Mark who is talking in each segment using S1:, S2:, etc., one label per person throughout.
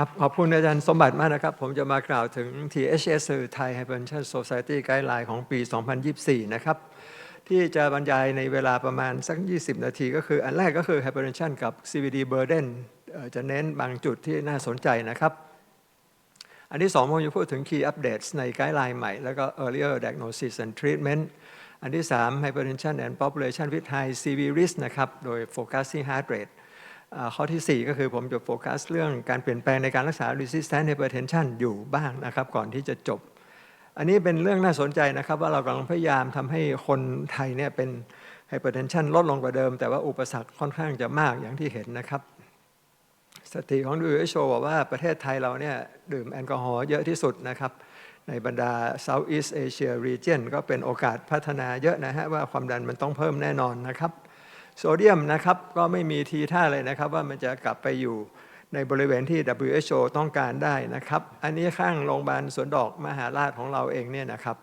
S1: ครับขอบคุณอาจารย์สมบัติมากนะครับ ผมจะมากล่าวถึง THS คือ Thai Hypertension Society Guideline ของปี 2024 นะครับ ที่จะบรรยายในเวลาประมาณสัก 20 นาที ก็คืออันแรกก็คือ Hypertension กับ CVD Burden จะเน้นบางจุดที่น่าสนใจนะครับ อันที่สองผมจะพูดถึง Key Updates ในไกด์ไลน์ใหม่ แล้วก็ Earlier Diagnosis and Treatment อันที่สาม Hypertension and Population with High CV Risk นะครับ โดย Focusing Heart Rate ข้อทีสี่ 4 ก็คือผมจะโฟกัสเรื่องการเปลี่ยนแปลงในการรักษา resistant hypertension อยู่บ้างนะครับ ก่อนที่จะจบ อันนี้เป็นเรื่องน่าสนใจนะครับ ว่าเรากำลังพยายามทำให้คนไทยเนี่ยเป็น hypertension ลดลงกว่าเดิม แต่ว่าอุปสรรคค่อนข้างจะมากอย่างที่เห็นนะครับสถิติของ WHO บอกว่าประเทศไทยเราเนี่ยดื่มแอลกอฮอล์เยอะที่สุดนะครับ ในบรรดา Southeast Asia region ก็เป็นโอกาสพัฒนาเยอะนะฮะว่าความดันมันต้องเพิ่มแน่นอนนะครับ โซเดียมนะครับก็ไม่มีทีท่าเลยนะครับว่ามันจะกลับไปอยู่ในบริเวณที่ WHO ต้องการได้นะครับ อันนี้ข้างโรงพยาบาลสวนดอกมหาราชของเราเองเนี่ยนะครับ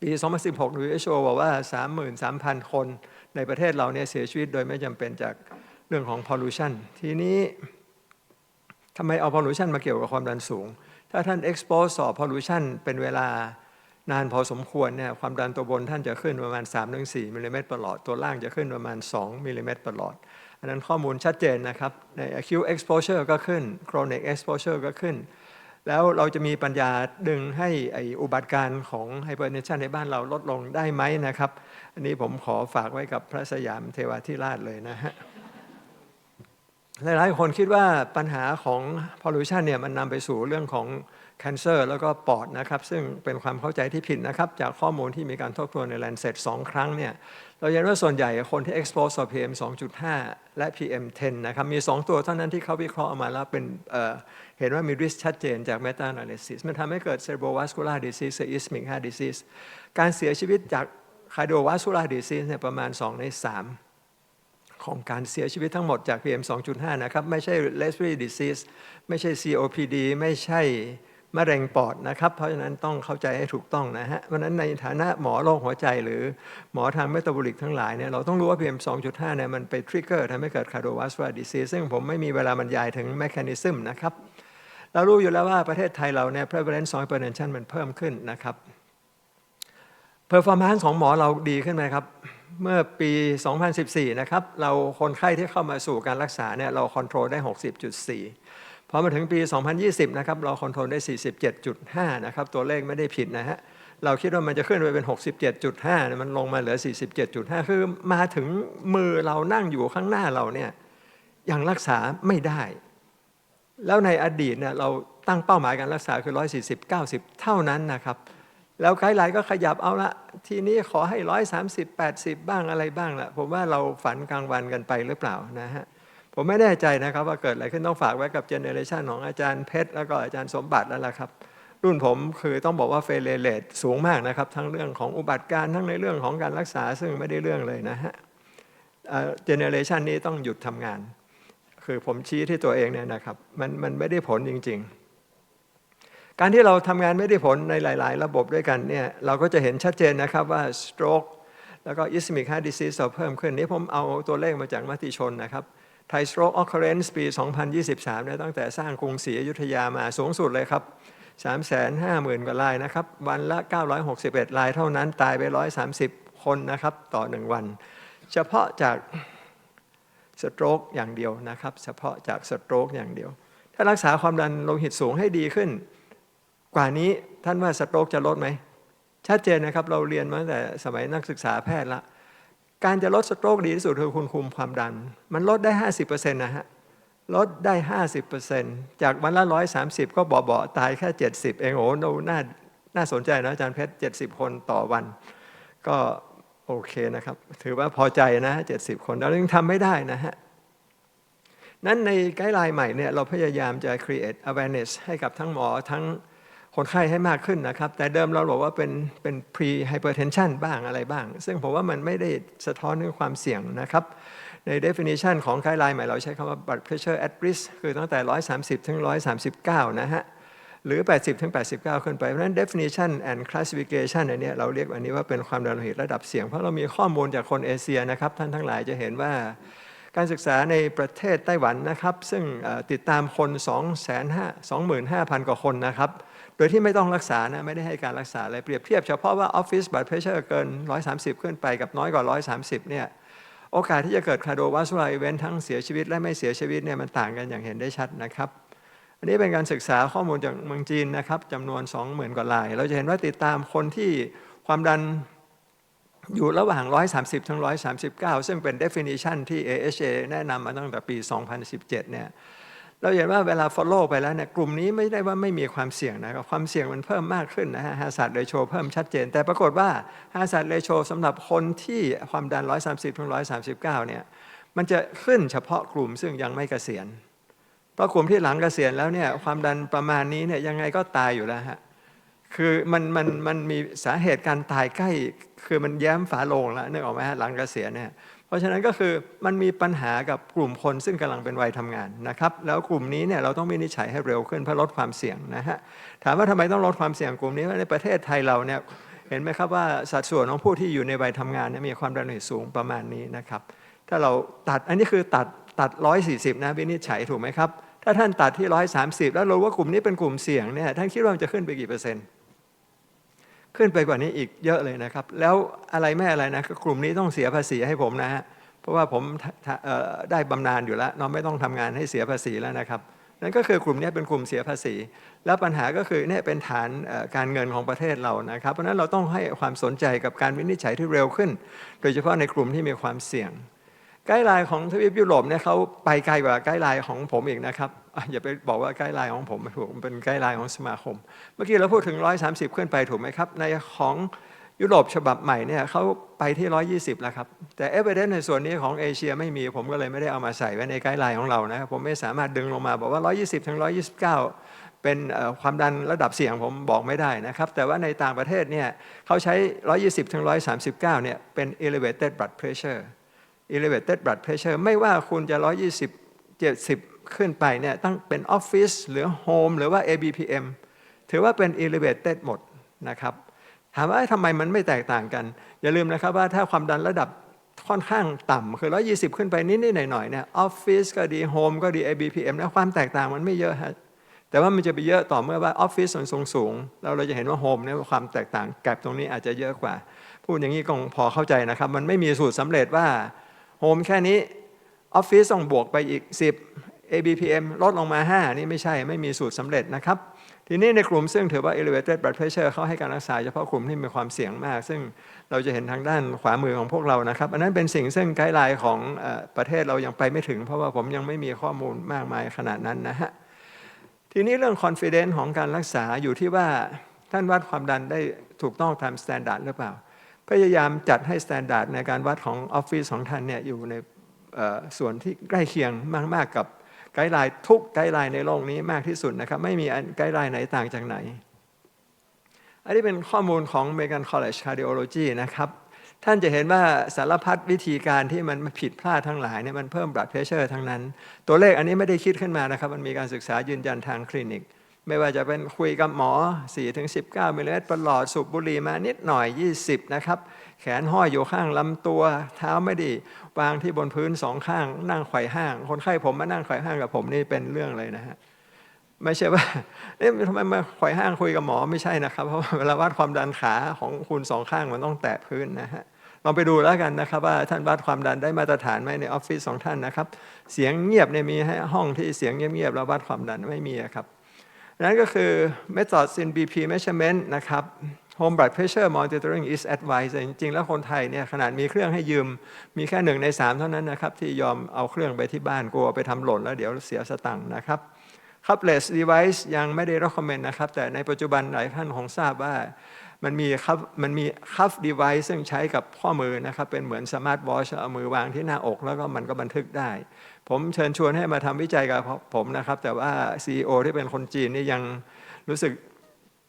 S1: ปี 2016 WHO บอกว่า 33,000 คนในประเทศเราเนี่ยเสียชีวิตโดยไม่จำเป็นจากเรื่องของ pollution ทีนี้ทำไมเอา pollution มาเกี่ยวกับความดันสูง ถ้าท่าน expose ต่อ pollution เป็นเวลา นานพอสมควรเนี่ยความดันตัวบนท่านจะขึ้นประมาณ3-4มิลลิเมตรประหลอด ตัวล่างจะขึ้นประมาณ 2มิลลิเมตรประหลอด อันนั้นข้อมูลชัดเจนนะครับใน acute exposure ก็ขึ้น chronic exposure ก็ขึ้น แล้วเราจะมีปัญญาดึงให้ไออุบัติการณ์ของ hypertension ในบ้านเราลดลงได้ไหมนะครับ อันนี้ผมขอฝากไว้กับพระสยามเทวาธิราชเลยนะฮะหลายๆคนคิดว่าปัญหาของ pollution เนี่ยมันนำไปสู่เรื่องของ cancer แล้วก็ปอดนะครับซึ่งเป็นความเข้าใจที่ผิดนะครับ จากข้อมูลที่มีการทบทวนใน Lancet สองครั้งเนี่ยเราเห็นว่าส่วนใหญ่คนที่ expose ต่อ PM 2.5 และ PM 10นะครับมี 2 ตัวเท่านั้นที่เขาวิเคราะห์ออกมาแล้วเป็นเเห็นว่ามี risk ชัดเจนจาก meta analysis มันทำให้เกิด cerebrovascular disease หรือ ischemic heart disease การเสียชีวิตจาก cardiovascular disease เนี่ยประมาณ 2 ใน 3 ของการเสียชีวิตทั้งหมดจาก PM 2.5 นะครับไม่ใช่ respiratory disease ไม่ใช่ COPD ไม่ใช่ มะเร็งปอดนะครับ เพราะฉะนั้นต้องเข้าใจให้ถูกต้องนะฮะเพราะฉะนั้นในฐานะหมอโรคหัวใจ หรือหมอทางเมตาบอลิกทั้งหลายเนี่ยเราต้องรู้ว่า PM 2.5เนี่ยมันไปทริกเกอร์ทำให้เกิด cardiovascular disease ซึ่งผมไม่มีเวลาบรรยายถึง mechanism นะครับ เรารู้อยู่แล้วว่าประเทศไทยเราเนี่ย prevalence of hypertension มันเพิ่มขึ้นนะครับ performance ของหมอเราดีขึ้นไหมครับเมื่อปี 2014 นะครับ เราคนไข้ที่เข้ามาสู่การรักษาเนี่ยเราคอนโทรลได้ 60.4 พอมาถึงปี 2020 นะครับ เราคอนโทรลได้ 47.5 นะครับ ตัวเลขไม่ได้ผิดนะฮะ เราคิดว่ามันจะขึ้นไปเป็น 67.5 มันลงมาเหลือ 47.5 คือมาถึงมือเรานั่งอยู่ข้างหน้าเราเนี่ยยังรักษาไม่ได้ แล้วในอดีตเนี่ยเราตั้งเป้าหมายการรักษาคือ 140 90 เท่านั้นนะครับ แล้วไกด์ไลน์ก็ขยับเอาละ ทีนี้ขอให้ 130 80 บ้างอะไรบ้างละผมว่าเราฝันกลางวันกันไปหรือเปล่านะฮะ ผมไม่แน่ใจนะครับว่าเกิดอะไรขึ้นต้องฝากไว้กับเจเนอเรชันของอาจารย์เพชรแล้วก็อาจารย์สมบัติแล้วล่ะครับ รุ่นผมคือต้องบอกว่าเฟรเลตสูงมากนะครับ ทั้งเรื่องของอุบัติการ์ทั้งในเรื่องของการรักษาซึ่งไม่ได้เรื่องเลยนะฮะเจเนอเรชันนี้ต้องหยุดทำงาน คือผมชี้ที่ตัวเองเนี่ยนะครับมันมันไม่ได้ผลจริง ๆ การที่เราทำงานไม่ได้ผลในหลาย ๆ ระบบด้วยกันเนี่ยเราก็จะเห็นชัดเจนนะครับว่า stroke แล้วก็ ischemic heart disease เพิ่มขึ้นนี่ผมเอาตัวเลขมาจากมติชนนะครับ ไทย stroke occurrence ปี 2023เนี่ยตั้งแต่สร้างกรุงศรีอยุธยามาสูงสุดเลยครับ 350,000 กว่ารายนะครับ วันละ 961 รายเท่านั้นตายไป 130 คนนะครับ ต่อ 1 วัน เฉพาะจากสโตรกอย่างเดียวนะครับ เฉพาะจากสโตรกอย่างเดียว ถ้ารักษาความดันโลหิตสูงให้ดีขึ้น กว่านี้ท่านว่าสโตรกจะลดไหมชัดเจนนะครับเราเรียนมาตั้งแต่สมัยนักศึกษาแพทย์ละ การจะลดสโตรกดีที่สุดคือคุณคุมความดัน มันลดได้ 50%นะฮะ ลดได้ 50%จากวันละ 130 ก็เบาๆตายแค่ 70 เองโอ้โหน่าน่าสนใจนะอาจารย์เพชร 70 คนต่อวัน ก็โอเคนะครับ ถือว่าพอใจนะ 70 คนแล้วยังทำไม่ได้นะฮะ นั้นในไกด์ไลน์ใหม่เนี่ยเราพยายามจะ create awareness ให้กับทั้งหมอทั้ง คนไข้ให้มากขึ้นนะครับ แต่เดิมเราบอกว่าเป็นเป็น pre hypertension บ้างอะไรบ้าง ซึ่งผมว่ามันไม่ได้สะท้อนถึงความเสี่ยงนะครับ ใน definition ของไกด์ไลน์ใหม่เราใช้คำว่า blood pressure at risk คือตั้งแต่ 130 ถึง 139 นะฮะ หรือ 80 ถึง 89 ขึ้นไป เพราะฉะนั้น definition and classification อันนี้เราเรียกอันนี้ว่าเป็นความดันโลหิตระดับเสี่ยง เพราะเรามีข้อมูลจากคนเอเชียนะครับ ท่านทั้งหลายจะเห็นว่าการศึกษาในประเทศไต้หวันนะครับ ซึ่งติดตามคน 25,000กว่าคนนะครับ ดยที่ไม่ต้องรักษานะไม่ได้ให้การรักษาเลยเปรียบเทียบเฉพาะว่าออฟฟิศบัตเพรสเชอร์เกิน 130 ขึ้นไปกับน้อยกว่า 130เนี่ยโอกาสที่จะเกิดคาร์โดวาส c ูลอีเวนทั้งเสียชีวิตและไม่เสียชีวิตเนี่ยมันต่างกันอย่างเห็นได้ชัดนะครับ อันนี้เป็นการศึกษาข้อมูลจากเมืองจีนนะครับจำนวน 20,000 กว่าราย เราจะเห็นว่าติดตามคนที่ความดันอยู่ระหว่าง 130 ถึง 139 ซึ่งเป็น definition ที่ AHA แนะนำมาตั้งแต่ปี 2017 เนี่ย เราเห็นว่าเวลา follow ไปแล้วเนี่ยกลุ่มนี้ไม่ได้ว่าไม่มีความเสี่ยงนะครับความเสี่ยงมันเพิ่มมากขึ้นนะฮะ hazard ratio เพิ่มชัดเจน แต่ปรากฏว่า hazard ratio สำหรับคนที่ความดัน 130ถึง139เนี่ยมันจะขึ้นเฉพาะกลุ่มซึ่งยังไม่เกษียณเพราะกลุ่มที่หลังเกษียณแล้วเนี่ยความดันประมาณนี้เนี่ยยังไงก็ตายอยู่แล้วฮะคือมันมันมันมีสาเหตุการตายใกล้ คือมันแย้มฝาโลงแล้วนึกออกไหมฮะหลังเกษียณเนี่ย เพราะฉะนั้นก็คือมันมีปัญหากับกลุ่มคนซึ่งกำลังเป็นวัยทำงานนะครับแล้วกลุ่มนี้เนี่ยเราต้องวินิจฉัยให้เร็วขึ้นเพื่อลดความเสี่ยงนะฮะถามว่าทำไมต้องลดความเสี่ยงกลุ่มนี้ในประเทศไทยเราเนี่ยเห็นไหมครับว่าสัดส่วนของผู้ที่อยู่ในวัยทำงานเนี่ยมีความดันโลหิตสูงประมาณนี้นะครับถ้าเราตัดอันนี้คือตัดตัด 140 นะวินิจฉัยถูกไหมครับถ้าท่านตัดที่ 130 แล้วรู้ว่ากลุ่มนี้เป็นกลุ่มเสี่ยงเนี่ยท่านคิดว่ามันจะขึ้นไปกี่เปอร์เซ็นต์ ขึ้นไปกว่านี้อีกเยอะเลยนะครับ แล้วอะไรไม่อะไรนะกลุ่มนี้ต้องเสียภาษีให้ผมนะฮะเพราะว่าผมได้บำนาญอยู่แล้วเน้องไม่ต้องทำงานให้เสียภาษีแล้วนะครับนั่นก็คือกลุ่มนี้เป็นกลุ่มเสียภาษี แล้วปัญหาก็คือเนี่ยเป็นฐานการเงินของประเทศเรานะครับ เพราะฉะนั้นเราต้องให้ความสนใจกับการวินิจฉัยที่เร็วขึ้น โดยเฉพาะในกลุ่มที่มีความเสี่ยงไกด์ไลน์ของทวีปยุโรปเนี่ยเขาไปไกลกว่าไกด์ไลน์ของผมอีกนะครับ อย่าไปบอกว่าไกด์ไลน์ของผมม่ถูกมันเป็นไกด์ไลน์ของสมาคม เมื่อกี้เราพูดถึง 130 ขึ้นไปถูกไหมครับ ในของยุโรปฉบับใหม่เนี่ยเขาไปที่ 120 แล้วครับ แต่เอเวเดนในส่วนนี้ของเอเชียไม่มีผมก็เลยไม่ได้เอามาใส่ไว้ในไกด์ไลน์ของเรานะครับผมไม่สามารถดึงลงมาบอกว่า 120 ถึง 129 เป็นเอ่อความดันระดับเสี่ยงผมบอกไม่ได้นะครับ แต่ว่าในต่างประเทศเนี่ยเขาใช้ 120 ถึง 139 เนี่ยเป็น elevated blood pressure elevated blood pressure ไม่ว่าคุณจะ 120 70 ขึ้นไปเนี่ยตั้งเป็นออฟฟิศหรือโฮมหรือว่า ABPM ถือว่าเป็น elevated หมดนะครับ ถามว่าทำไมมันไม่แตกต่างกัน อย่าลืมนะครับว่าถ้าความดันระดับค่อนข้างต่ำคือ 120 ขึ้นไปนิดๆหน่อยๆเนี่ยออฟฟิศก็ดีโฮมก็ดี ABPM แล้วความแตกต่างมันไม่เยอะฮะแต่ว่ามันจะไปเยอะต่อเมื่อว่าออฟฟิศส่วนสูงสูงๆแล้วเราจะเห็นว่าโฮมเนี่ยความแตกต่างแกลบตรงนี้อาจจะเยอะกว่า พูดอย่างนี้ก็พอเข้าใจนะครับ มันไม่มีสูตรสำเร็จว่าโฮมแค่นี้ออฟฟิศต้องบวกไปอีก 10 ABPM ลดลงมา 5 นี่ไม่ใช่ไม่มีสูตรสำเร็จนะครับ ทีนี้ในกลุ่มซึ่งถือว่า elevated blood pressure เขาให้การรักษาเฉพาะกลุ่มที่มีความเสี่ยงมาก ซึ่งเราจะเห็นทางด้านขวามือของพวกเรานะครับ อันนั้นเป็นสิ่งซึ่งไกด์ไลน์ของประเทศเรายังไปไม่ถึง เพราะว่าผมยังไม่มีข้อมูลมากมายขนาดนั้นนะฮะทีนี้เรื่อง confidence ของการรักษาอยู่ที่ว่าท่านวัดความดันได้ถูกต้องตาม standard หรือเปล่า พยายามจัดให้ standard ในการวัดของออฟฟิศของท่านเนี่ยอยู่ในส่วนที่ใกล้เคียงมากๆกับ ไกด์ไลน์ทุกไกด์ไลน์ในโลกนี้มากที่สุดนะครับ ไม่มีไกด์ไลน์ไหนต่างจากไหน อันนี้เป็นข้อมูลของ American College Cardiology นะครับ ท่านจะเห็นว่าสารพัดวิธีการที่มันผิดพลาดทั้งหลายเนี่ยมันเพิ่ม blood pressure ทั้งนั้น ตัวเลขอันนี้ไม่ได้คิดขึ้นมานะครับ มันมีการศึกษายืนยันทางคลินิก ไม่ว่าจะเป็นคุยกับหมอ 4-19มิลลิเมตรประหลอดสูบบุหรี่มานิดหน่อย 20 นะครับ แขนห้อยอยู่ข้างลำตัว เท้าไม่ดีวางที่บนพื้นสองข้าง นั่งไขว่ห้าง คนไข้ผมมานั่งไขว่ห้างกับผมนี่เป็นเรื่องเลยนะฮะไม่ใช่ว่าเอ๊ะทำไมมาไขว่ห้างคุยกับหมอไม่ใช่นะครับ เพราะเวลาวัดความดันขาของคุณสองข้างมันต้องแตะพื้นนะฮะลองไปดูแล้วกันนะครับ ว่าท่านวัดความดันได้มาตรฐานไหมในออฟฟิศของท่านนะครับ เสียงเงียบเนี่ยมีให้ห้องที่เสียงเงียบๆแล้ววัดความดันไม่มีครับนั่นก็คือ methods in BP measurement นะครับ home blood pressure monitoring is advised แต่จริงๆ แล้วคนไทยเนี่ยขนาดมีเครื่องให้ยืม มีแค่หนึ่งในสามเท่านั้นนะครับ ที่ยอมเอาเครื่องไปที่บ้านกลัวไปทำหล่นแล้วเดี๋ยวเสียสตังค์นะครับ cupless device ยังไม่ได้ recommend นะครับ แต่ในปัจจุบันหลายท่านคงทราบว่ามันมีคัฟมันมีคัฟ device ซึ่งใช้กับข้อมือนะครับ เป็นเหมือนสมาร์ทวอชเอามือวางที่หน้าอกแล้วก็มันก็บันทึกได้ ผมเชิญชวนให้มาทำวิจัยกับผมนะครับ แต่ว่า CEO ที่เป็นคนจีนนี่ยังรู้สึก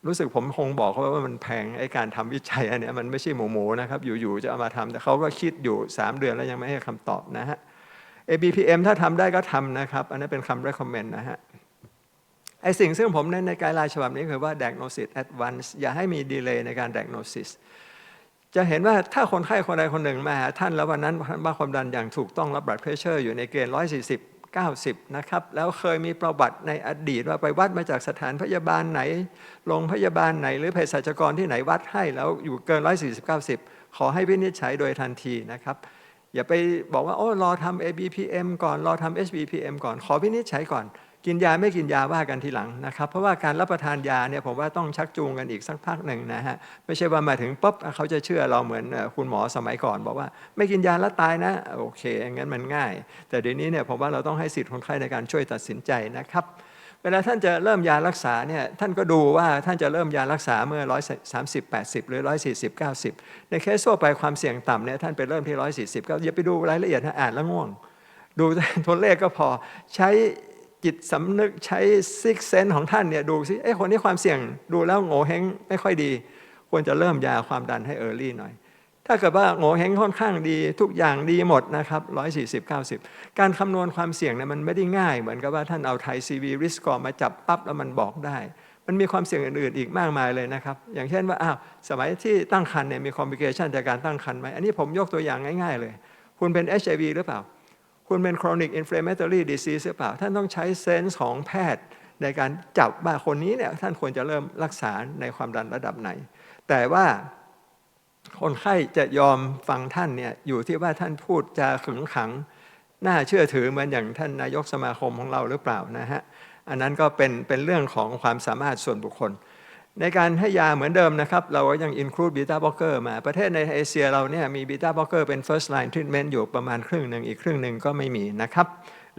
S1: รู้สึกผมคงบอกเขาว่ามันแพงไอ้การทำวิจัยอันนี้มันไม่ใช่หมูหมูนะครับ อยู่ๆจะเอามาทำแต่เขาก็คิดอยู่ 3 เดือนแล้วยังไม่ให้คำตอบนะฮะ ABPM ถ้าทำได้ก็ทำนะครับ อันนั้นเป็นคำ recommend นะฮะไอสิ่งซึ่งผมเน้นในไกด์ไลน์ฉบับนี้คือว่า diagnosis at once อย่าให้มี delay ในการ diagnosis จะเห็นว่าถ้าคนไข้คนใดคนหนึ่งมาหาท่านแล้ววันนั้นว่าความดันอย่างถูกต้องรับ blood pressure อยู่ในเกณฑ์140 90 นะครับ แล้วเคยมีประวัติในอดีตว่าไปวัดมาจากสถานพยาบาลไหน โรงพยาบาลไหน หรือเภสัชกรที่ไหนวัดให้ แล้วอยู่เกิน 140 90 ขอให้วินิจฉัยโดยทันทีนะครับ อย่าไปบอกว่า โอ้รอทำ ABPM ก่อน รอทำ SBPM ก่อน ขอวินิจฉัยก่อน กินยาไม่กินยาว่ากันทีหลังนะครับ เพราะว่าการรับประทานยาเนี่ยผมว่าต้องชักจูงกันอีกสักพักหนึ่งนะฮะไม่ใช่ว่ามาถึงปุ๊บเขาจะเชื่อเราเหมือนคุณหมอสมัยก่อน บอกว่าไม่กินยาแล้วตายนะโอเคงั้นมันง่าย แต่เดี๋ยวนี้เนี่ยผมว่าเราต้องให้สิทธิ์คนไข้ในการช่วยตัดสินใจนะครับเวลาท่านจะเริ่มยารักษาเนี่ยท่านก็ดูว่าท่านจะเริ่มยารักษาเมื่อ 130 80 หรือ 140 90 ในเคสทั่วไปความเสี่ยงต่ำเนี่ยท่านไปเริ่มที่ 140 ก็อย่าไปดูรายละเอียดนะอ่านแล้วง่วง ดูตัวเลขก็พอใช้ จิตสำนึกใช้ซิกเซนของท่านเนี่ยดูสิเอ้คนนี้ความเสี่ยงดูแล้วโง่เฮงไม่ค่อยดี ควรจะเริ่มยาความดันให้เออร์ลี่หน่อย ถ้าเกิดว่าโง่เฮงค่อนข้างดี ทุกอย่างดีหมดนะครับ140 90การคำนวณความเสี่ยงเนี่ยมันไม่ได้ง่าย เหมือนกับว่าท่านเอาไทยซีวีริสกอร์มาจับปั๊บแล้วมันบอกได้ มันมีความเสี่ยงอื่นๆอีกมากมายเลยนะครับ อย่างเช่นว่าอ้าวสมัยที่ตั้งครรภ์เนี่ยมีคอมพิเคชันจากการตั้งครรภ์ไหมอันนี้ผมยกตัวอย่างง่าย ๆ เลย คุณเป็น HIV หรือเปล่า คุณเป็น chronic inflammatory disease หรือเปล่า ท่านต้องใช้เซนส์ของแพทย์ในการจับว่าคนนี้เนี่ยท่านควรจะเริ่มรักษาในความดันระดับไหน แต่ว่าคนไข้จะยอมฟังท่านเนี่ยอยู่ที่ว่าท่านพูดจาขึงขัง น่าเชื่อถือเหมือนอย่างท่านนายกสมาคมของเราหรือเปล่านะฮะ อันนั้นก็เป็นเป็นเรื่องของความสามารถส่วนบุคคล ในการให้ยาเหมือนเดิมนะครับ เราก็ยัง include beta blocker มาประเทศในเอเชียเราเนี่ยมี beta blocker เป็น first line treatment อยู่ประมาณครึ่งหนึ่งอีกครึ่งหนึ่งก็ไม่มีนะครับ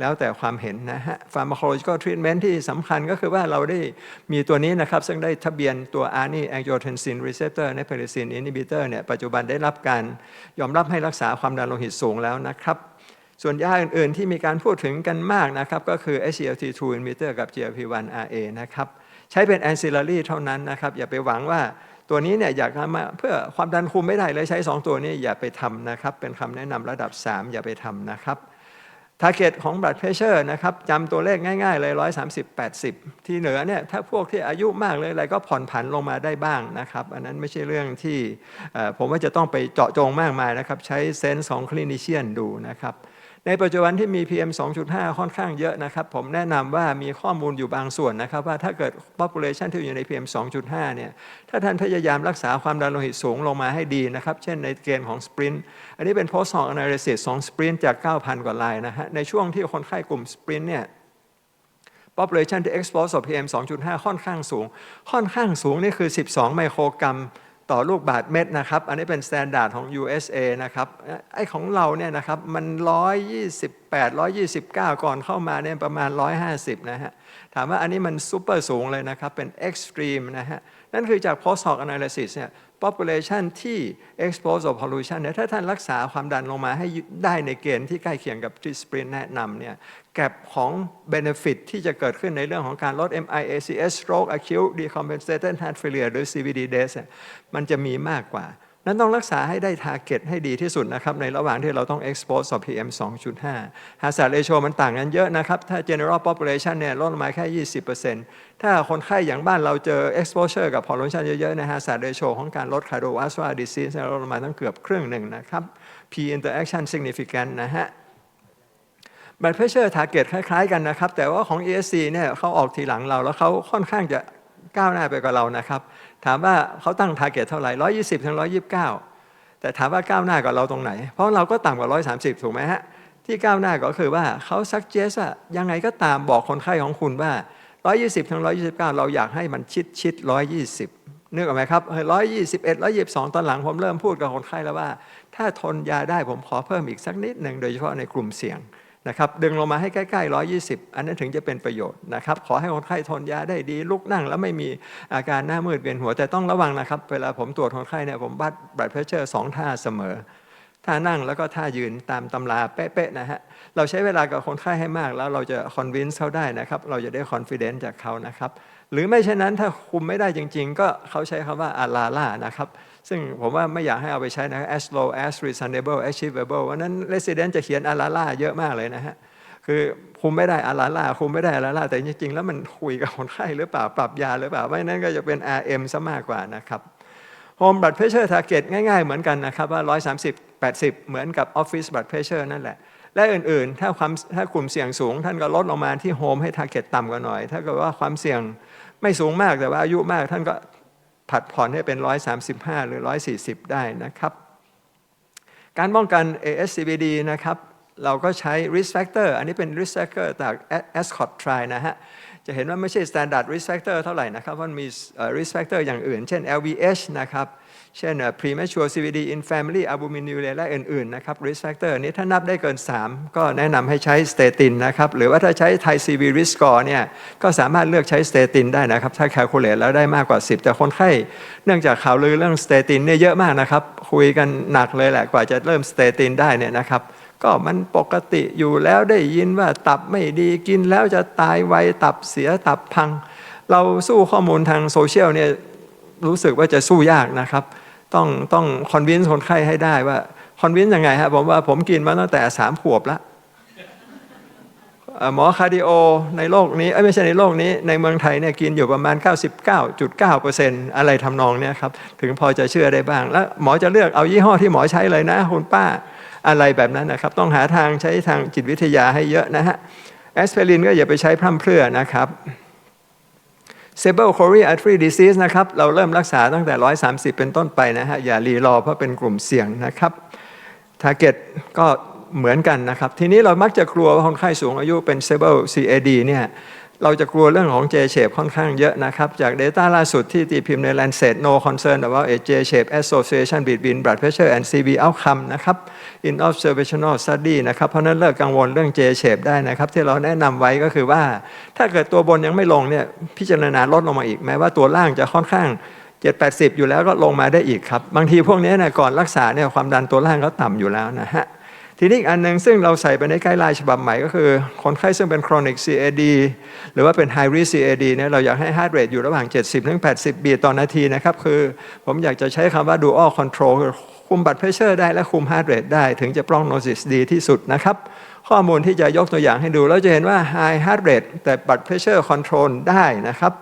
S1: แล้วแต่ความเห็นนะฮะ pharmacological treatment ที่สำคัญก็คือว่าเราได้มีตัวนี้นะครับ ซึ่งได้ทะเบียนตัว ARNI angiotensin receptor neprilysin inhibitor เนี่ยปัจจุบันได้รับการยอมรับให้รักษาความดันโลหิตสูงแล้วนะครับส่วนยาอื่น ๆ ที่มีการพูดถึงกันมากนะครับ ก็คือ SGLT2 inhibitor กับ GLP-1RA นะครับ ใช้เป็น ancillary เท่านั้นนะครับอย่าไปหวังว่าตัวนี้เนี่ยอยากทำมาเพื่อความดันคุมไม่ได้เลยใช้ 2 ตัวนี้อย่าไปทำนะครับ เป็นคำแนะนำระดับ 3 อย่าไปทำนะครับ target ของ blood pressure นะครับจำตัวเลขง่าย ๆ เลย 130 80 ที่เหนือเนี่ยถ้าพวกที่อายุมากเลยอะไรก็ผ่อนผันลงมาได้บ้างนะครับ อันนั้นไม่ใช่เรื่องที่ผมว่าจะต้องไปเจาะจงมากมายนะครับ ใช้เซนส์ของคลินิเชียนดูนะครับ ในปัจจุบันที่มี PM 2.5 ค่อนข้างเยอะนะครับ ผมแนะนำว่ามีข้อมูลอยู่บางส่วนนะครับ ว่าถ้าเกิด population ที่อยู่ใน PM 2.5 เนี่ย ถ้าท่านพยายามรักษาความดันโลหิตสูงลงมาให้ดีนะครับ เช่นในเกณฑ์ของ sprint อันนี้เป็น post hoc analysis ของ sprint จาก 9,000 กว่าลายนะฮะ ในช่วงที่คนไข้กลุ่ม sprint เนี่ย population ที่ expose ต่อ PM 2.5 ค่อนข้างสูง ค่อนข้างสูงนี่คือ 12 ไมโครกรัม ต่อลูกบาทเม็ดนะครับ อันนี้เป็นสแตนดาร์ดของ USA นะครับ ไอ้ของเราเนี่ยนะครับ มัน 128 129 ก่อนเข้ามาเนี่ยประมาณ 150 นะฮะ ถามว่าอันนี้มันซูเปอร์สูงเลยนะครับ เป็นเอ็กซ์ตรีมนะฮะ นั่นคือจาก post hoc analysis เนี่ย population ที่ expose to pollution เนี่ยถ้าท่านรักษาความดันลงมาให้ได้ในเกณฑ์ที่ใกล้เคียงกับที่ sprint แนะนำเนี่ยแก็บของ benefit ที่จะเกิดขึ้นในเรื่องของการลด MIACS stroke acute decompensated heart failure หรือ CVD death เนี่ยมันจะมีมากกว่า นั้นต้องรักษาให้ได้ target ให้ดีที่สุดนะครับ ในระหว่างที่เราต้อง expose ต่อ PM 2.5 hazard ratio มันต่างกันเยอะนะครับ ถ้า general population เนี่ยลดลงมาแค่ 20%ถ้าคนไข้อย่างบ้านเราเจอ exposure กับ pollution เยอะๆนะ hazard ratio ของการลด cardiovascular disease เนี่ยลดลงมาตั้งเกือบครึ่งหนึ่งนะครับ P interaction significant นะฮะ blood pressure target คล้ายๆกันนะครับ แต่ว่าของ ESC เนี่ยเขาออกทีหลังเราแล้วเขาค่อนข้างจะก้าวหน้าไปกว่าเรานะครับ ถามว่าเขาตั้ง target เท่าไหร่120ถึง129แต่ถามว่าก้าวหน้ากว่าเราตรงไหน เพราะเราก็ต่ำกว่า130ถูกไหมฮะ ที่ก้าวหน้าก็คือว่าเขา suggest ว่ายังไงก็ตามบอกคนไข้ของคุณว่า120ถึง129เก้าเราอยากให้มันชิดชิด120นึกออกไหมครับ121 122ตอนหลังผมเริ่มพูดกับคนไข้แล้วว่า ถ้าทนยาได้ผมขอเพิ่มอีกสักนิดหนึ่งโดยเฉพาะในกลุ่มเสี่ยง นะครับดึงลงมาให้ใกล้ๆ 120 อันนั้นถึงจะเป็นประโยชน์นะครับขอให้คนไข้ทนยาได้ดี ลุกนั่งแล้วไม่มีอาการหน้ามืดเวียนหัวแต่ต้องระวังนะครับ เวลาผมตรวจคนไข้เนี่ยผมวัด blood pressure สองท่าเสมอท่านั่งแล้วก็ท่ายืนตามตำราเป๊ะๆนะฮะเราใช้เวลากับคนไข้ให้มากแล้วเราจะคอนวินส์เขาได้นะครับ เราจะได้คอนฟิเดนซ์จากเขานะครับ หรือไม่เช่นนั้นถ้าคุมไม่ได้จริง ๆ ก็เขาใช้คำว่าอาลาล่านะครับ ซึ่งผมว่าไม่อยากให้เอาไปใช้นะ as low as reasonable achievable วันนั้น resident จะเขียนอาลาล่าเยอะมากเลยนะฮะคือคุมไม่ได้อาลาล่าคุมไม่ได้อาลาล่าแต่จริง ๆ แล้วมันคุยกับคนไข้หรือเปล่าปรับยาหรือเปล่าไม่นั้นก็จะเป็น RM ซะมากกว่านะครับ Home Blood Pressure Target ง่าย ๆ เหมือนกันนะครับว่า 130 80 เหมือนกับ Office Blood Pressure นั่นแหละและอื่นๆ ถ้าความถ้ากลุ่มเสี่ยงสูง ท่านก็ลดลงมาที่ Home ให้ Target ต่ำกว่าหน่อย ถ้าเกิดว่าความเสี่ยง ไม่สูงมากแต่ว่าอายุมากท่านก็ผัดผ่อนให้เป็น 135 หรือ 140 ได้นะครับ การป้องกัน ASCVD นะครับ เราก็ใช้ risk factor อันนี้เป็น risk factor จาก ASCOT Trial นะฮะ จะเห็นว่าไม่ใช่ standard risk factor เท่าไหร่นะครับมันมี risk factor อย่างอื่น เช่น LVH นะครับ เช่น premature CVD in family albuminuria และอื่น ๆ นะครับ risk factor นี้ถ้านับได้เกิน 3 ก็แนะนำให้ใช้สเตตินนะครับ หรือว่าถ้าใช้ Thai CV risk score เนี่ยก็สามารถเลือกใช้สเตตินได้นะครับ ถ้า calculate แล้วได้มากกว่า 10 แต่คนไข้ เนื่องจากข่าวลือเรื่องสเตตินเนี่ยเยอะมากนะครับ คุยกันหนักเลยแหละกว่าจะเริ่มสเตตินได้เนี่ยนะครับ ก็มันปกติอยู่แล้วได้ยินว่าตับไม่ดีกินแล้วจะตายไวตับเสียตับพัง เราสู้ข้อมูลทางโซเชียลเนี่ยรู้สึกว่าจะสู้ยากนะครับ ต้องต้องคอนวินส์คนไข้ให้ได้ว่าคอนวินส์ยังไงฮะผมว่าผมกินมาตั้งแต่สามขวบแล้วหมอคาร์ดิโอในโลกนี้เอ้ยไม่ใช่ในโลกนี้ในเมืองไทยเนี่ยกินอยู่ประมาณ 99.9%อะไรทำนองเนี้ยครับถึงพอจะเชื่อได้บ้าง แล้วหมอจะเลือกเอายี่ห้อที่หมอใช้เลยนะคุณป้า อะไรแบบนั้นนะครับ ต้องหาทางใช้ทางจิตวิทยาให้เยอะนะฮะแอสไพรินก็อย่าไปใช้พร่ำเพรื่อนะครับ c e b r e l coronary artery disease นะครับ เราเริ่มรักษาตั้งแต่ 130 เป็นต้นไปนะฮะ อย่ารีรอเพราะเป็นกลุ่มเสี่ยงนะครับ target ก็เหมือนกันนะครับ ทีนี้เรามักจะกลัวว่าคนไข้สูงอายุเป็น c e b r e l CAD เนี่ย เราจะกลัวเรื่องของ J shape ค่อนข้างเยอะนะครับ จาก Data ล่าสุดที่ตีพิมพ์ใน Lancet no concern about a J shape association between blood pressure and CV outcome นะครับ in observational study นะครับ เพราะนั้นเลิกกังวลเรื่อง J shape ได้นะครับ ที่เราแนะนำไว้ก็คือว่า ถ้าเกิดตัวบนยังไม่ลงเนี่ยพิจารณาลดลงมาอีกแม้ว่าตัวล่างจะค่อนข้าง7-80 อยู่แล้วก็ลงมาได้อีกครับ บางทีพวกนี้นี่ยก่อนรักษาเนี่ยความดันตัวล่างก็ต่ำอยู่แล้วนะฮะ ทีนี้อีกอันหนึ่งซึ่งเราใส่ไปในไกด์ไลน์ฉบับใหม่ก็คือ คนไข้ซึ่งเป็น chronic CAD หรือว่าเป็น high risk CAD เนี่ยเราอยากให้ heart rate อยู่ระหว่าง 70ถึง80 บีต่อนาทีนะครับ คือผมอยากจะใช้คำว่า dual control คือคุมบัตรเพรสเชอร์ได้และคุม heart rate ได้ ถึงจะ prognosis ดีที่สุดนะครับ ข้อมูลที่จะยกตัวอย่างให้ดูเราจะเห็นว่า high heart rate แต่บัตรเพรสเชอร์ control ได้นะครับ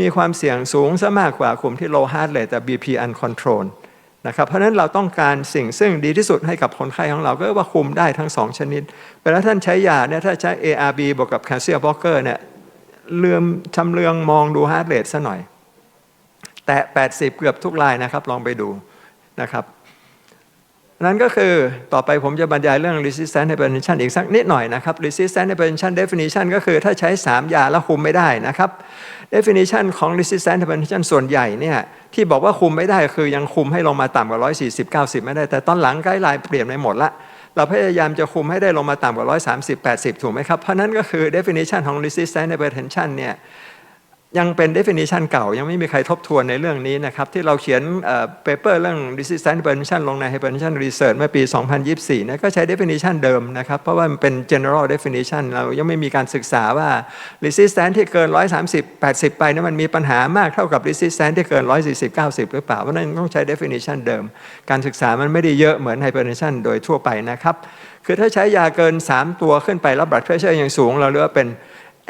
S1: มีความเสี่ยงสูงซะมากกว่ากลุ่มที่ low heart rate แต่ BP uncontrolled นะครับเพราะฉะนั้นเราต้องการสิ่งซึ่งดีที่สุดให้กับคนไข้ของเราก็ว่าคุมได้ทั้งสองชนิดเวลาท่านใช้ยาเนี่ยถ้าใช้ ARB บวกกับแคลเซียมบล็อกเกอร์เนี่ยเลื่อมชำเลืองมองดูฮาร์ดเรทซะหน่อย แต่ 80 เกือบทุกรายนะครับลองไปดูนะครับ นั่นก็คือต่อไปผมจะบรรยายเรื่อง resistant hypertension อีกสักนิดหน่อยนะครับ resistant hypertension definition ก็คือถ้าใช้ 3 ยาแล้วคุมไม่ได้นะครับ definition ของ resistant hypertension ส่วนใหญ่เนี่ยที่บอกว่าคุมไม่ได้คือยังคุมให้ลงมาต่ำกว่า 140 90 ไม่ได้ แต่ตอนหลังไกด์ไลน์เปลี่ยนไปหมดละ เราพยายามจะคุมให้ได้ลงมาต่ำกว่า 130 80 ถูกไหมครับ เพราะนั้นก็คือ definition ของ resistant hypertension เนี่ย ยังเป็น definition เก่า ยังไม่มีใครทบทวนในเรื่องนี้นะครับ ที่เราเขียนเอ่อ paper เรื่อง resistant hypertension ลงใน hypertension research เมื่อปี 2024นะก็ใช้ definition เดิมนะครับ เพราะว่ามันเป็น general definition เรายังไม่มีการศึกษาว่า resistant ที่เกิน 130 80 ไปนะมันมีปัญหามากเท่ากับ resistant ที่เกิน 140 90 หรือเปล่าเพราะฉะนั้นต้องใช้ definition เดิม การศึกษามันไม่ได้เยอะเหมือน hypertension โดยทั่วไปนะครับคือถ้าใช้ยาเกิน 3 ตัวขึ้นไปแล้ว blood pressure ยังสูงเราเรียกว่าเป็น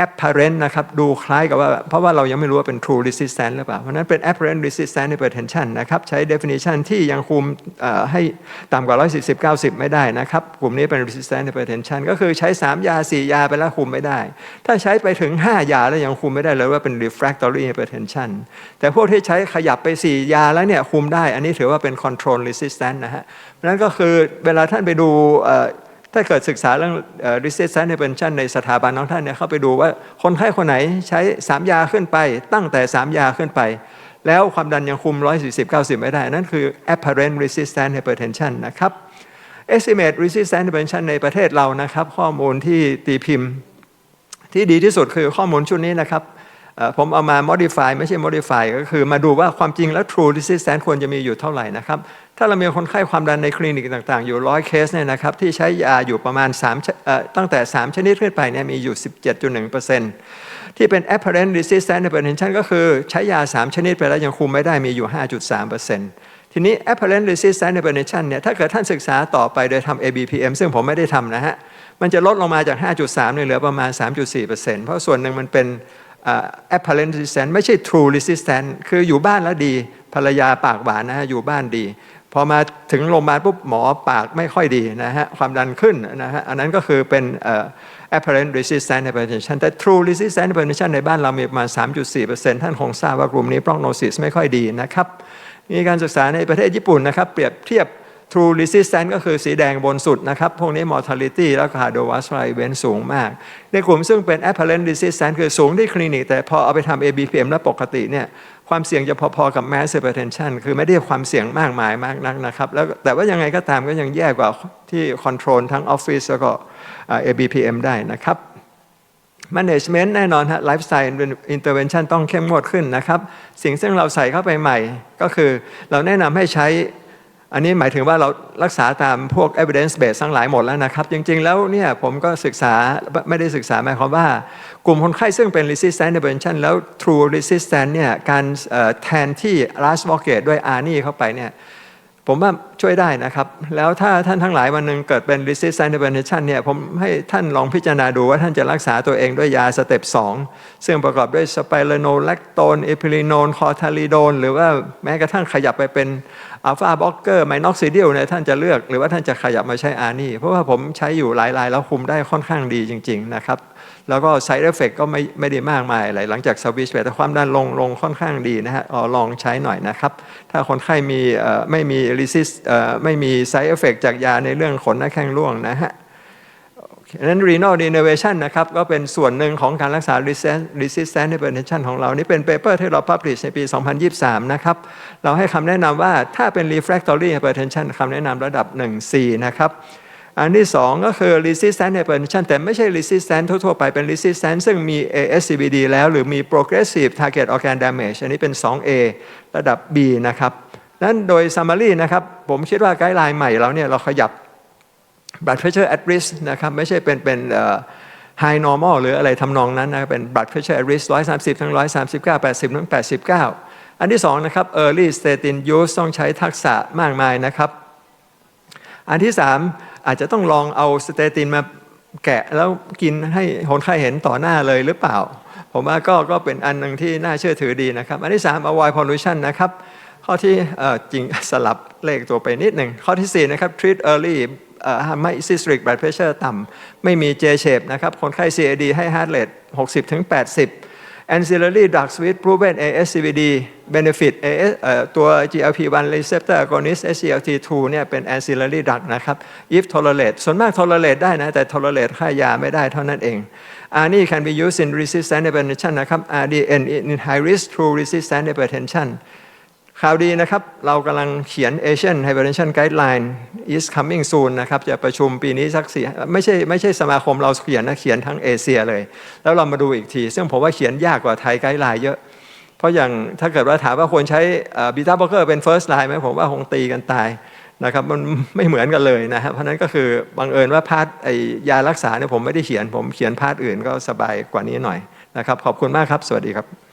S1: apparent นะครับดูคล้ายกับว่า เพราะว่าเรายังไม่รู้ว่าเป็น true resistant หรือเปล่า เพราะนั้นเป็น apparent resistant hypertension นะครับใช้ definition ที่ยังคุมให้ต่ำกว่า 140 90 ไม่ได้นะครับ กลุ่มนี้เป็น resistant hypertension ก็คือใช้ 3 ยา 4 ยาไปแล้วคุมไม่ได้ ถ้าใช้ไปถึง 5 ยาแล้วยังคุมไม่ได้เลยว่าเป็น refractory hypertension แต่พวกที่ใช้ขยับไป 4 ยาแล้วเนี่ยคุมได้ อันนี้ถือว่าเป็น control resistant นะฮะเพราะนั้นก็คือเวลาท่านไปดู ถ้าเกิดศึกษาเรื่องเอ่อ resistant hypertension ในสถาบันของท่านเนี่ยเข้าไปดูว่าคนไข้คนไหนใช้ 3 ยาขึ้นไป ตั้งแต่ 3 ยาขึ้นไป แล้วความดันยังคุม 140 90 ไม่ได้ นั่นคือ apparent resistant hypertension นะครับ estimate resistant hypertension ในประเทศเรานะครับ ข้อมูลที่ตีพิมพ์ ที่ดีที่สุดคือข้อมูลชุดนี้นะครับ ผมเอามา modify ไม่ใช่ modify ก็คือมาดูว่าความจริงแล้ว true resistance ควรจะมีอยู่เท่าไหร่นะครับ ถ้าเรามีคนไข้ความดันในคลินิกต่างๆ อยู่ร้อยเคสเนี่ยนะครับที่ใช้ยาอยู่ประมาณ3ตั้งแต่ 3 ชนิดขึ้นไปเนี่ยมีอยู่ 17.1%ที่เป็น apparent resistant hypertension ก็คือใช้ยา 3 ชนิดไปแล้วยังคุมไม่ได้มีอยู่ 5.3%ทีนี้ apparent resistant hypertension เนี่ยถ้าเกิดท่านศึกษาต่อไปโดยทำ ABPM ซึ่งผมไม่ได้ทำนะฮะมันจะลดลงมาจาก 5.3เนี่ยเหลือประมาณ 3.4%เพราะส่วนหนึ่งมันเป็น apparent resistance ไม่ใช่ true resistance คืออยู่บ้านแล้วดี ภรรยาปากหวานนะฮะอยู่บ้านดีพอมาถึงโรงพยาบาลปุ๊บหมอปากไม่ค่อยดีนะฮะความดันขึ้นนะฮะอันนั้นก็คือเป็นเอ่อ apparent resistant hypertension แต่ true resistant hypertension ในบ้านเรามีประมาณ 3.4%ท่านคงทราบว่ากลุ่มนี้ prognosis ไม่ค่อยดีนะครับ มีการศึกษาในประเทศญี่ปุ่นนะครับ เปรียบเทียบ true resistant ก็คือสีแดงบนสุดนะครับ พวกนี้ mortality แล้วก็ cardiovascular event สูงมาก ในกลุ่มซึ่งเป็น apparent resistant คือสูงที่คลินิก แต่พอเอาไปทำ ABPM แล้วปกติเนี่ยความเสี่ยงจะพอๆกับ mass hypertension คือไม่ได้ความเสี่ยงมากมายมากนักนะครับ แล้วแต่ว่ายังไงก็ตามก็ยังแย่กว่าที่ control ทั้ง office แล้วก็อ่า ABPM ได้นะครับ management แน่นอนฮะ lifestyle intervention ต้องเข้มงวดขึ้นนะครับ สิ่งซึ่งเราใส่เข้าไปใหม่ ก็คือเราแนะนำให้ใช้ อันนี้หมายถึงว่าเรารักษาตามพวก evidence base ทั้งหลายหมดแล้วนะครับ จริง ๆ แล้วเนี่ยผมก็ศึกษาไม่ได้ศึกษาหมายความว่า กลุ่มคนไข้ซึ่งเป็น resistant intervention แล้ว true resistant เนี่ยการแทนที่ last v o c a t e ด้วย ARNI เข้าไปเนี่ยผมว่าช่วยได้นะครับ แล้วถ้าท่านทั้งหลายวันหนึ่งเกิดเป็น resistant hypertension เนี่ยผมให้ท่านลองพิจารณาดูว่าท่านจะรักษาตัวเองด้วยยาสเต็ป2ซึ่งประกอบด้วยสไปร n โนแลคโตนเอพิลิโนนคอทาลิโดนหรือว่าแม้กระทั่งขยับไปเป็น อัลฟาบล็อกเกอร์ไมน็อกซิดิลเนี่ยท่านจะเลือกหรือว่าท่านจะขยับมาใช้อานี่เพราะว่าผมใช้อยู่หลายรายแล้วคุมได้ค่อนข้างดีจริง ๆ นะครับ แล้วก็ side effect ก็ไม่ไม่ได้มากมายอะไรหลังจากสวิชไปแต่ความดันลงลงค่อนข้างดีนะฮะเอลองใช้หน่อยนะครับ ถ้าคนไข้มีไม่มีลิซิสไม่มี side effect จากยาในเรื่องขนหน้าแข้งร่วงนะฮะ ดังนั้น renal denervation นะครับก็เป็นส่วนหนึ่งของการรักษา resistant hypertension ของเรา นี่เป็นเปเปอร์ที่เรา publish ในปี 2023 นะครับ เราให้คำแนะนำว่าถ้าเป็น refractory hypertension คำแนะนำระดับ 1C นะครับ อันที่ 2 ก็คือ resistant hypertension แต่ไม่ใช่ resistant ทั่ว ๆ ไปเป็น resistant ซึ่งมี ASCVD แล้ว หรือมี progressive target organ damage อันนี้เป็น 2A ระดับ B นะครับนั้นโดย summary นะครับผมคิดว่าไกด์ไลน์ใหม่เราเนี่ยเราขยับ blood pressure at risk นะครับไม่ใช่เป็นเป็นอ่อ high normal หรืออะไรทำนองนั้นนะเป็น blood pressure at risk 130ถึง139 80ถึง89 อันที่สองนะครับ early statin use ต้องใช้ทักษะมากมายนะครับ อันที่สามอาจจะต้องลองเอาสเตตินมาแกะแล้วกินให้คนไข้เห็นต่อหน้าเลยหรือเปล่า ผมว่าก็ก็เป็นอันหนึ่งที่น่าเชื่อถือดีนะครับ อันที่สาม avoid pollution นะครับ ข้อที่จริงสลับเลขตัวไปนิดหนึ่งข้อที่ 4 นะครับ treat early เอ่อไม่ systolic blood pressure ต่ำไม่มี J shape นะครับ คนไข้ CAD ให้ heart rate 60ถึง80 ancillary drugs with proven ASCVD benefit AS ตัว GLP-1 receptor agonist SGLT2 เนี่ยเป็น ancillary drug นะครับ if tolerate ส่วนมาก tolerate ได้นะ แต่ tolerate ค่ายาไม่ได้เท่านั้นเอง ARNI can be used in resistant hypertension นะครับ RDN in high risk true resistant hypertension ข่าวดีนะครับ เรากำลังเขียน Asian Hypertension Guideline is coming soon นะครับ จะประชุมปีนี้สักสี่ไม่ใช่ไม่ใช่สมาคมเราเขียนนะ เขียนทั้งเอเชียเลย แล้วเรามาดูอีกที ซึ่งผมว่าเขียนยากกว่าไทยไกด์ไลน์เยอะ เพราะอย่างถ้าเกิดว่าถามว่าควรใช้บีตาบล็อกเกอร์เป็น first line ไหมผมว่าคงตีกันตายนะครับมันไม่เหมือนกันเลยนะครับเพราะฉะนั้นก็คือบังเอิญว่าพาร์ทไอยารักษาเนี่ยผมไม่ได้เขียนผมเขียนพาร์ทอื่นก็สบายกว่านี้หน่อยนะครับขอบคุณมากครับ สวัสดีครับ